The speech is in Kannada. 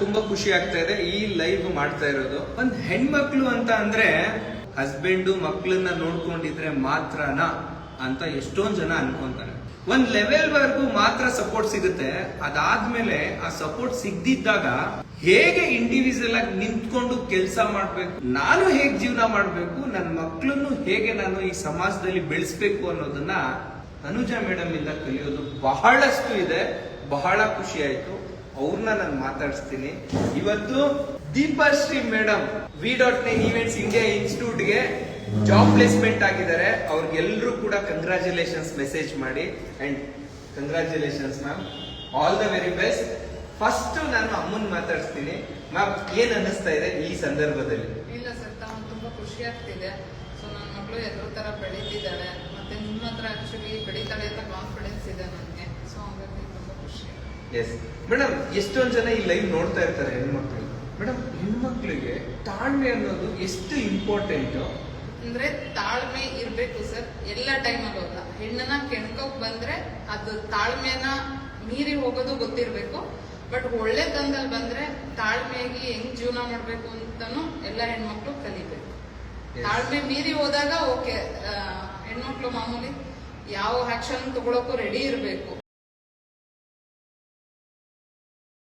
ತುಂಬಾ ಖುಷಿ ಆಗ್ತಾ ಇದೆ ಈ ಲೈವ್ ಮಾಡ್ತಾ ಇರೋದು. ಒಂದ್ ಹೆಣ್ಮಕ್ಳು ಅಂತ ಅಂದ್ರೆ ಹಸ್ಬೆಂಡು ಮಕ್ಳನ್ನ ನೋಡ್ಕೊಂಡಿದ್ರೆ ಮಾತ್ರನಾ ಅಂತ ಎಷ್ಟೊಂದ್ ಜನ ಅನ್ಕೊಂತಾರೆ. ಒಂದ್ ಲೆವೆಲ್ ವರ್ಗೂ ಮಾತ್ರ ಸಪೋರ್ಟ್ ಸಿಗುತ್ತೆ. ಅದಾದ್ಮೇಲೆ ಆ ಸಪೋರ್ಟ್ ಸಿಗ್ದಿದ್ದಾಗ ಹೇಗೆ ಇಂಡಿವಿಜುವಲ್ ಆಗಿ ನಿಂತ್ಕೊಂಡು ಕೆಲಸ ಮಾಡ್ಬೇಕು, ನಾನು ಹೇಗ್ ಜೀವನ ಮಾಡ್ಬೇಕು ನನ್ನ ಮಕ್ಳನ್ನು ಹೇಗೆ ನಾನು ಈ ಸಮಾಜದಲ್ಲಿ ಬೆಳೆಸ್ಬೇಕು ಅನ್ನೋದನ್ನ ಅನುಜಾ ಮೇಡಮ್ ಇಂದ ಕಲಿಯೋದು ಬಹಳಷ್ಟು ಇದೆ. ಬಹಳ ಖುಷಿ ಆಯ್ತು. ಅವ್ರನ್ನ ನಾನು ಮಾತಾಡಿಸ್ತೀನಿ. ಇವತ್ತು Deepashree madam V dot nine events India ಇನ್ಸ್ಟಿಟ್ಯೂಟ್ಗೆ job placement ಆಗಿದ್ದಾರೆ. ಅವ್ರಿಗೆಲ್ಲರೂ ಕೂಡ ಕಂಗ್ರಾಚ್ಯುಲೇಷನ್ಸ್ ಮೆಸೇಜ್ ಮಾಡಿ. And congratulations ma'am all the very best first ನಾನು ಅಮ್ಮನ್ ಮಾತಾಡಿಸ್ತೀನಿ. ಮ್ಯಾಮ್ ಏನ್ ಅನ್ನಿಸ್ತಾ ಇದೆ ಈ ಸಂದರ್ಭದಲ್ಲಿ? ಇಲ್ಲ ಸರ್, ತಾವು ತುಂಬಾ ಖುಷಿ ಆಗ್ತಿದೆ. ಸೊ ನನ್ನ ಮಗಳು ಎದುರು ತರ ಬೆಳೀತಿದ್ದಾಳೆ ಮತ್ತೆ ನಿಮ್ಮ ಹತ್ರ ಆಕ್ಚುಲಿ ಬೆಳೀತಾಳೆ ಅಂತ ಕಾನ್ಫಿಡೆನ್ಸ್ ಇದೆ ಖುಷಿ ಎಸ್ ಮೇಡಮ್ ಎಷ್ಟೊಂದ್ ಜನ ಈ ಲೈವ್ ನೋಡ್ತಾ ಇರ್ತಾರೆ ಹೆಣ್ಮಕ್ಳು. ಮೇಡಮ್ ಹೆಣ್ಮಕ್ಳಿಗೆ ತಾಳ್ಮೆ ಅನ್ನೋದು ಎಷ್ಟು ಇಂಪಾರ್ಟೆಂಟ್ ಅಂದ್ರೆ ತಾಳ್ಮೆ ಇರ್ಬೇಕು ಸರ್ ಎಲ್ಲ ಟೈಮಲ್ಲೂ ಅಲ್ಲ ಹೆಣ್ಣನ್ನ ಕೆಣ್ಕೋಕ್ ಬಂದ್ರೆ ಅದು ತಾಳ್ಮೆನ ಮೀರಿ ಹೋಗೋದು ಗೊತ್ತಿರ್ಬೇಕು. ಬಟ್ ಒಳ್ಳೆ ತಂದಲ್ಲಿ ಬಂದ್ರೆ ತಾಳ್ಮೆಯಾಗಿ ಹೆಂಗ್ ಜೀವನ ಮಾಡ್ಬೇಕು ಅಂತಾನು ಎಲ್ಲ ಹೆಣ್ಮಕ್ಳು ಕಲಿಬೇಕು. ತಾಳ್ಮೆ ಮೀರಿ ಹೋದಾಗ ಓಕೆ ಹೆಣ್ಮಕ್ಳು ಮಾಮೂಲಿ ಯಾವ ಆಕ್ಷನ್ ತಗೊಳಕ್ಕೂ ರೆಡಿ ಇರಬೇಕು.